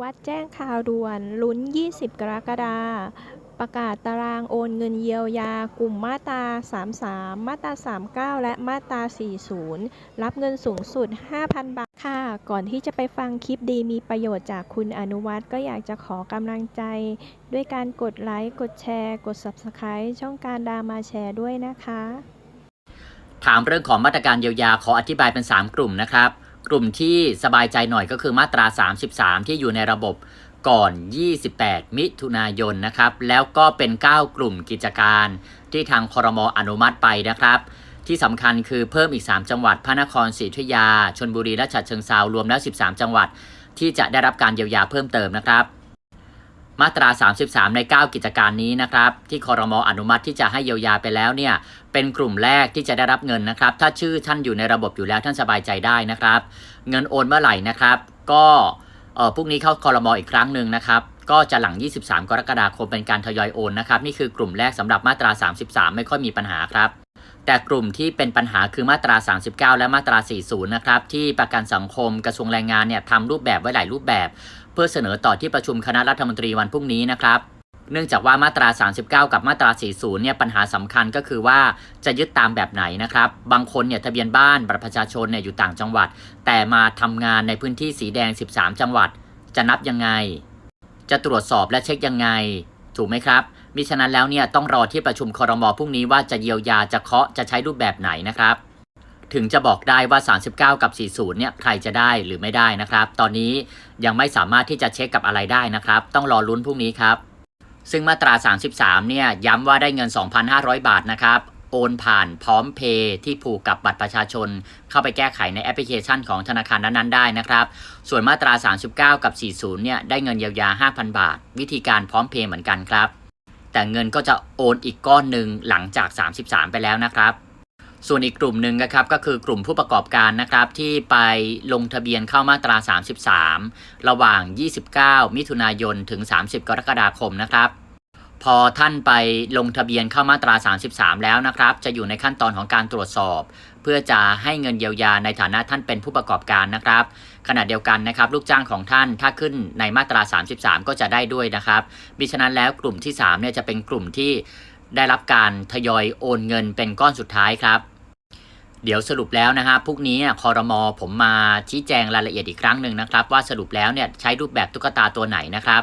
วัดแจ้งข่าวด่วน ลุ้น 20 กรกฎาคม ประกาศตารางโอนเงินเยียวยากลุ่มมาตรา 33 มาตรา 39 และมาตรา 40 รับเงินสูงสุด 5,000 บาท ค่ะ ก่อนที่จะไปฟังคลิปดีมีประโยชน์จากคุณอนุวัฒน์ก็อยากจะขอกำลังใจ ด้วยการกดไลค์ กดแชร์ กด Subscribe ช่องการดามาแชร์ด้วยนะคะ ถามเรื่องของมาตรการเยียวยาขออธิบายเป็น 3 กลุ่มนะครับ กลุ่มที่สบายใจหน่อยก็คือมาตรา 33 ที่อยู่ในระบบก่อน 28 มิถุนายนนะครับ แล้วก็เป็น 9 กลุ่มกิจการที่ทางคอรมออนุมัติไปนะครับ ที่สำคัญคือเพิ่มอีก 3 จังหวัด พระนครศรีอยุธยา ชนบุรีและฉะเชิงเซารวมแล้ว 13 จังหวัด ที่จะได้รับการเยียวยาเพิ่มเติมนะครับ มาตรา 33 ใน 9 กิจการนี้นะครับที่คอรมออนุมัติที่จะให้เยียวยาไปแล้วเนี่ยเป็นกลุ่มแรกที่จะได้รับเงินนะครับ ถ้าชื่อท่านอยู่ในระบบอยู่แล้วท่านสบายใจได้นะครับ เงินโอนเมื่อไหร่นะครับ ก็เออพรุ่งนี้เข้าคอรมออีกครั้งหนึ่งนะครับก็จะหลัง 23 กรกฎาคมเป็นการทยอยโอนนะครับ นี่คือกลุ่มแรกสำหรับมาตรา 33 ไม่ค่อยมีปัญหาครับ แต่กลุ่มที่เป็นปัญหาคือมาตรา 39 และมาตรา 40 นะครับที่ประกันสังคมกระทรวงแรงงานเนี่ยทำรูปแบบไว้หลายรูปแบบ เพื่อเสนอต่อที่ประชุมคณะรัฐมนตรีวันพรุ่งนี้นะครับเนื่องจากว่ามาตรา 39 กับมาตรา 40 เนี่ยปัญหาสำคัญก็คือว่าจะยึดตามแบบไหนนะครับ บางคนเนี่ยทะเบียนบ้านบัตรประชาชนเนี่ยอยู่ต่างจังหวัด แต่มาทำงานในพื้นที่สีแดง 13 จังหวัด จะนับยังไง จะตรวจสอบและเช็คยังไง ถูกไหมครับ มิฉะนั้นแล้วเนี่ยต้องรอที่ประชุมคอรมอพรุ่งนี้ว่าจะเยียวยาจะเคาะจะใช้รูปแบบไหนนะครับ ถึงจะบอกได้ว่า 39 กับ 40 เนี่ยใครจะได้หรือไม่ได้นะครับ ตอนนี้ยังไม่สามารถที่จะเช็คกับอะไรได้นะครับ ต้องรอลุ้นพรุ่งนี้ครับ ซึ่งมาตรา 33 เนี่ยย้ำว่าได้เงิน 2,500 บาทนะครับ โอนผ่านพร้อมเพย์ที่ผูกกับบัตรประชาชน เข้าไปแก้ไขในแอปพลิเคชันของธนาคารนั้นๆได้นะครับ ส่วนมาตรา 39 กับ 40 เนี่ยได้เงินเยียวยา 5,000 บาท วิธีการพร้อมเพย์เหมือนกันครับ แต่เงินก็จะโอนอีกก้อนหนึ่งหลังจาก 33 ไปแล้วนะครับ ส่วนอีกกลุ่มหนึ่งนะครับก็คือกลุ่มผู้ประกอบการนะครับที่ไปลงทะเบียนเข้ามาตรา 33 ระหว่าง 29 มิถุนายนถึง 30 กรกฎาคมนะครับ พอท่านไปลงทะเบียนเข้ามาตรา 33 แล้วนะครับ จะอยู่ในขั้นตอนของการตรวจสอบ เพื่อจะให้เงินเยียวยาในฐานะท่านเป็นผู้ประกอบการนะครับ ขณะเดียวกันนะครับ ลูกจ้างของท่านถ้าขึ้นในมาตรา 33 ก็จะได้ด้วยนะครับมิฉะนั้นแล้วกลุ่มที่3เนี่ยจะเป็นกลุ่มที่ได้รับการทยอยโอนเงินเป็นก้อนสุดท้ายครับเดี๋ยวสรุปแล้วนะฮะพรุ่งนี้คอรมอผมมาชี้แจงรายละเอียดอีกครั้งหนึ่งนะครับ ว่าสรุปแล้วเนี่ยใช้รูปแบบตุ๊กตาตัวไหนนะครับ